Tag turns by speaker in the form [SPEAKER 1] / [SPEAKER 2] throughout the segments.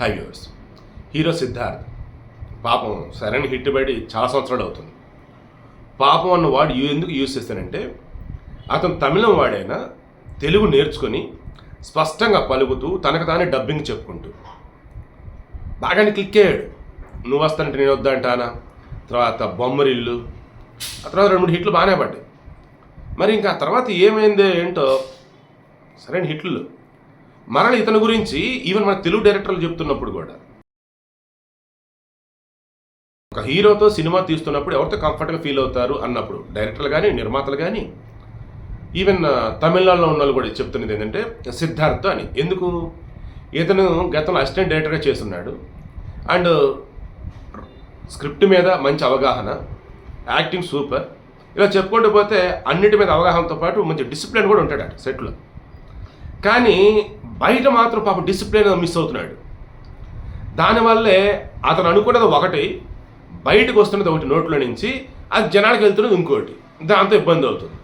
[SPEAKER 1] High viewers hero Siddharth పాపం సరైన hit బయట చాలా సంవత్సరాలు అవుతుంది. పాపం అన్న వాడు యూ- ఎందుకు యూజ్ చేస్తానంటే అతను తమిళం వాడైనా తెలుగు నేర్చుకొని స్పష్టంగా పలుకుతూ తనకు తానే డబ్బింగ్ చెప్పుకుంటూ. బాగానే క్లిక్ అయ్యాడు. నువ్వు వస్తానంటే నేను వద్దంటానా తర్వాత బొమ్మరిల్లు ఆ తర్వాత రెండు మూడు హిట్లు బాగానే పడ్డాయి. మరి ఇంకా తర్వాత ఏమైందో ఏంటో సరైన హిట్లు మరల ఇతని గురించి ఈవెన్ మన తెలుగు డైరెక్టర్లు చెప్తున్నప్పుడు కూడా. ఒక హీరోతో సినిమా తీస్తున్నప్పుడు ఎవరితో కంఫర్ట్గా ఫీల్ అవుతారు అన్నప్పుడు డైరెక్టర్లు కానీ నిర్మాతలు కానీ ఈవెన్ తమిళనాడులో ఉన్న వాళ్ళు కూడా చెప్తున్నది ఏంటంటే సిద్ధార్థ్ అని. ఎందుకు? ఇతను గతంలో అసిస్టెంట్ డైరెక్టర్గా చేస్తున్నాడు. అండ్ స్క్రిప్ట్ మీద మంచి అవగాహన యాక్టింగ్ సూపర్. ఇలా చెప్పుకుంటూ పోతే అన్నిటి మీద అవగాహనతో పాటు మంచి డిసిప్లిన్ కూడా ఉంటాడు సెట్లో కానీ బయట మాత్రం పాప డిసిప్లిన్ మిస్ అవుతున్నాడు. దానివల్లే అతను అనుకున్నది ఒకటి బయటకు వస్తున్నది ఒకటి నోట్లో నుంచి అది జనాలకు వెళ్తున్నది ఇంకోటి. దాంతో ఇబ్బంది అవుతుంది.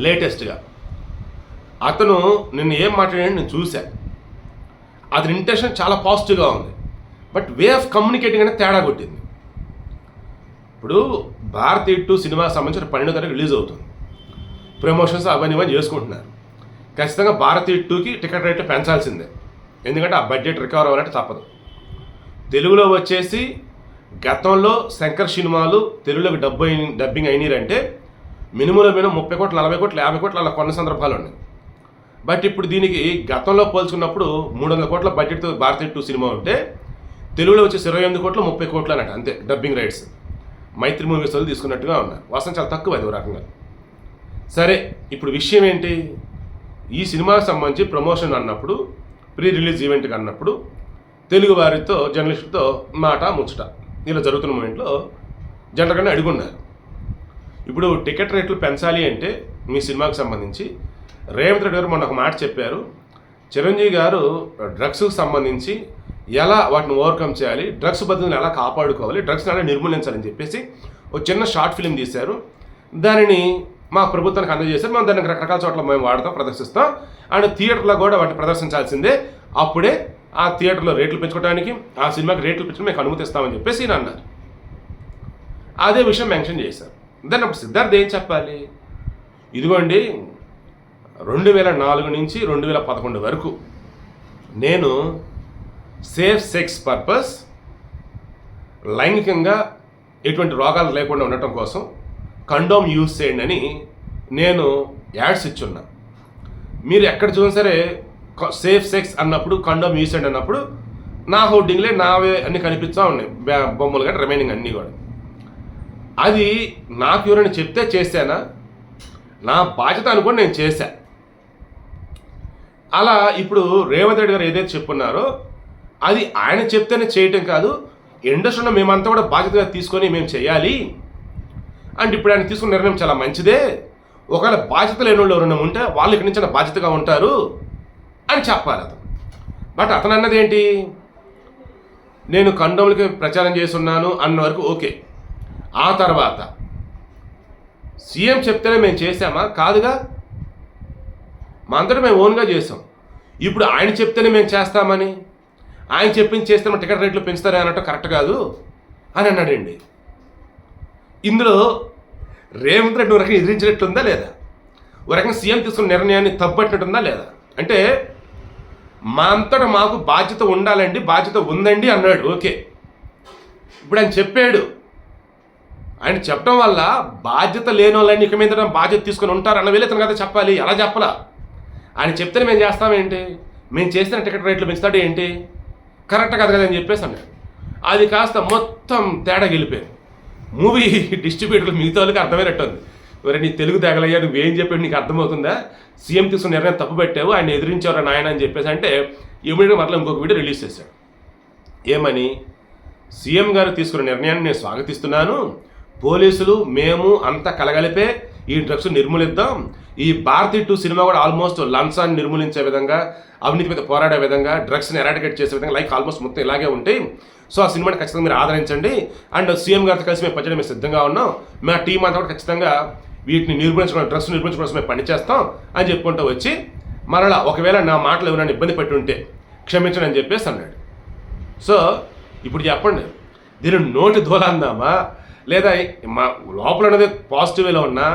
[SPEAKER 1] లేటెస్ట్గా అతను నిన్ను ఏం మాట్లాడాడు నేను చూశా. అతని ఇంటెన్షన్ చాలా పాజిటివ్గా ఉంది. బట్ వే ఆఫ్ కమ్యూనికేటింగ్ అనేది తేడా కొట్టింది. ఇప్పుడు భారతీయ టూ సినిమా సంబంధించిన పన్నెండో తారీఖు రిలీజ్ అవుతుంది. ప్రమోషన్స్ అవన్నీ ఇవన్నీ చేసుకుంటున్నారు. ఖచ్చితంగా భారతీయ టూకి టికెట్ రేట్లు పెంచాల్సిందే. ఎందుకంటే ఆ బడ్జెట్ రికవర్ అవ్వాలంటే తప్పదు. తెలుగులో వచ్చేసి గతంలో శంకర్ సినిమాలు తెలుగులోకి డబ్బు అయిన- డబ్బింగ్ అయినారంటే మినిమంలో మినిమం ముప్పై కోట్లు నలభై కోట్లు యాభై కోట్లు అలా కొన్న సందర్భాలు ఉన్నాయి. బట్ ఇప్పుడు దీనికి గతంలో పోల్చుకున్నప్పుడు మూడు వందల కోట్ల బడ్జెట్తో భారతీయ టూ సినిమా ఉంటే తెలుగులో వచ్చేసి ఇరవై ఎనిమిది కోట్లు ముప్పై కోట్లు అన్నట్టు అంతే డబ్బింగ్ రైట్స్. మైత్రి మూవీస్ వాళ్ళు తీసుకున్నట్టుగా ఉన్నారు వాసన చాలా తక్కువ అది ఒక రకంగా. సరే ఇప్పుడు విషయం ఏంటి? ఈ సినిమాకి సంబంధించి ప్రమోషన్ అన్నప్పుడు ప్రీ రిలీజ్ ఈవెంట్కి అన్నప్పుడు తెలుగు వారితో జర్నలిస్టులతో మాట ముచ్చట. ఇలా జరుగుతున్న మూమెంట్లో జనరల్గానే అడుగున్నారు ఇప్పుడు టికెట్ రేట్లు పెంచాలి అంటే మీ సినిమాకి సంబంధించి రేవంత్ రెడ్డి గారు మొన్న ఒక మాట చెప్పారు. చిరంజీవి గారు డ్రగ్స్కి సంబంధించి ఎలా వాటిని ఓవర్కమ్ చేయాలి డ్రగ్స్ బదులను ఎలా కాపాడుకోవాలి డ్రగ్స్ని ఎలా నిర్మూలించాలని చెప్పేసి ఒక చిన్న షార్ట్ ఫిలిం తీశారు. దానిని మా ప్రభుత్వానికి అందజేశారు. మేము దాన్ని రకరకాల చోట్ల మేము వాడతాం ప్రదర్శిస్తాం. అండ్ థియేటర్లో కూడా వాటిని ప్రదర్శించాల్సిందే. అప్పుడే ఆ థియేటర్లో రేట్లు పెంచుకోవడానికి ఆ సినిమాకి రేట్లు పెంచుకుని మీకు అనుమతిస్తామని చెప్పేసి ఈయన అన్నారు. అదే విషయం మెన్షన్ చేశారు. దాన్ని అప్పుడు సిద్ధార్థ్ ఏం చెప్పాలి? ఇదిగోండి రెండు వేల నాలుగు నుంచి రెండు వేల పదకొండు వరకు నేను సేఫ్ సెక్స్ పర్పస్ లైంగికంగా ఎటువంటి రోగాలు లేకుండా ఉండటం కోసం కండోమ్ యూజ్ చేయండి అని నేను యాడ్స్ ఇచ్చున్నా. మీరు ఎక్కడ చూసినా సరే సేఫ్ సెక్స్ అన్నప్పుడు కండోమ్ యూజ్ చేయండి అన్నప్పుడు నా హోర్డింగ్లే నావే అన్ని కనిపిస్తూ ఉన్నాయి. బొమ్మలు కానీ రిమైనింగ్ అన్నీ కూడా. అది నాకు ఎవరైనా చెప్తే చేశానా? నా బాధ్యత అనుకొని నేను చేశా. అలా ఇప్పుడు రేవంత్ రెడ్డి గారు ఏదైతే చెప్పున్నారో అది ఆయన చెప్తేనే చేయటం కాదు ఇండస్ట్రీలో మేమంతా కూడా బాధ్యతగా తీసుకొని మేము చేయాలి. అండ్ ఇప్పుడు ఆయన తీసుకున్న నిర్ణయం చాలా మంచిదే. ఒకవేళ బాధ్యత లేని వాళ్ళు ఎవరైనా ఉంటే వాళ్ళు ఇక్కడి నుంచి బాధ్యతగా ఉంటారు అని చెప్పాలి అతను. బట్ అతను అన్నది ఏంటి? నేను కండోములకి ప్రచారం చేస్తున్నాను అన్న వరకు ఓకే. ఆ తర్వాత సీఎం చెప్తేనే మేము చేసామా కాదుగా. మా అంతటా మేము ఓన్గా చేసాం ఇప్పుడు ఆయన చెప్తేనే మేము చేస్తామని ఆయన చెప్పింది చేస్తే టికెట్ రేట్లు పెంచుతారే అన్నట్టు కరెక్ట్ కాదు అని అన్నాడండి. ఇందులో రేవంత్ రెడ్డి ఒక రకంగా ఎదిరించినట్టుందా లేదా? ఒక రకంగా సీఎం తీసుకున్న నిర్ణయాన్ని తప్పట్టినట్టుందా లేదా? అంటే మా అంతటా మాకు బాధ్యత ఉండాలండి బాధ్యత ఉందండి అన్నాడు. ఓకే. ఇప్పుడు ఆయన చెప్పాడు. ఆయన చెప్పడం వల్ల బాధ్యత లేని వాళ్ళని ఇక మీద బాధ్యత తీసుకొని ఉంటారు అన్న వేళ కదా చెప్పాలి. అలా చెప్పలా. ఆయన చెప్తేనే మేము చేస్తామేంటి మేము చేసిన టికెట్ రేట్లు పెంచుతాడు ఏంటి? కరెక్ట్ కదా కదా అని చెప్పేసి అన్నాడు. అది కాస్త మొత్తం తేడా గెలిపోయింది. మూవీ డిస్ట్రిబ్యూటర్లు మిగతా వాళ్ళకి అర్థమైనట్టుంది మరి నీ తెలుగు తెగలయ్యా నువ్వేం చెప్పాడు నీకు అర్థమవుతుందా? సీఎం తీసుకున్న నిర్ణయం తప్పు పెట్టావు ఆయన ఎదిరించారు నాయన అని చెప్పేసి అంటే ఇమీడియట్గా మరలా ఇంకొక వీడియో రిలీజ్ చేశాడు. ఏమని? సీఎం గారు తీసుకున్న నిర్ణయాన్ని నేను స్వాగతిస్తున్నాను. పోలీసులు మేము అంతా కలగలిపే ఈ డ్రగ్స్ నిర్మూలిద్దాం. ఈ భారతీ టూ సినిమా కూడా ఆల్మోస్ట్ లంచాన్ని నిర్మూలించే విధంగా అవినీతి మీద పోరాడే విధంగా డ్రగ్స్ని ఎరాడికేట్ చేసే విధంగా లైక్ ఆల్మోస్ట్ మొత్తం ఇలాగే ఉంటాయి. సో ఆ సినిమాని ఖచ్చితంగా మీరు ఆదరించండి. అండ్ సీఎం గారితో కలిసి మేము పనిచేయడం మేము సిద్ధంగా ఉన్నాం. మా టీం అంతా కూడా ఖచ్చితంగా వీటిని నిర్మించుకోవడం డ్రగ్స్ నిర్మూలించడం కోసం మేము పనిచేస్తాం అని చెప్పుకుంటూ వచ్చి మరలా ఒకవేళ నా మాటలు ఎవరైనా ఇబ్బంది పెట్టి ఉంటే క్షమించండి అని చెప్పేసి అన్నాడు. సో ఇప్పుడు చెప్పండి. దీని నోటి దూల అందామా లేదా మా లోపల ఉన్నది పాజిటివ్ ఉన్నా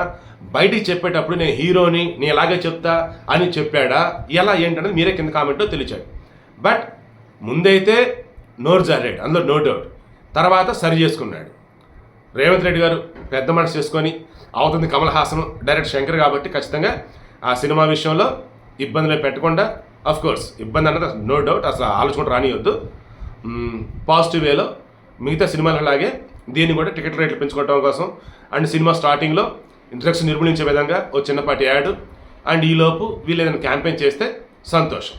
[SPEAKER 1] బయటికి చెప్పేటప్పుడు నేను హీరోని నేను ఇలాగే చెప్తా అని చెప్పాడా? ఎలా ఏంటనేది మీరే కింద కామెంట్లో తెలిచాడు బట్ ముందైతే నోరు జారాడు అందులో నో డౌట్. తర్వాత సరి చేసుకున్నాడు. రేవంత్ రెడ్డి గారు పెద్ద మనసు చేసుకొని అవుతుంది కమల్ హాసన్ డైరెక్ట్ శంకర్ కాబట్టి ఖచ్చితంగా ఆ సినిమా విషయంలో ఇబ్బందులు పెట్టకుండా అఫ్ కోర్స్ ఇబ్బంది అన్నది నో డౌట్ అసలు ఆలోచన రానియొద్దు. పాజిటివ్ వేలో మిగతా సినిమాలలాగే దీన్ని కూడా టికెట్ రేట్లు పెంచుకోవడం కోసం అండ్ సినిమా స్టార్టింగ్లో ఇంట్రడక్షన్ నిర్మూలించే విధంగా ఓ చిన్నపాటి యాడ్ అండ్ ఈలోపు వీళ్ళు ఏదైనా క్యాంపెయిన్ చేస్తే సంతోషం.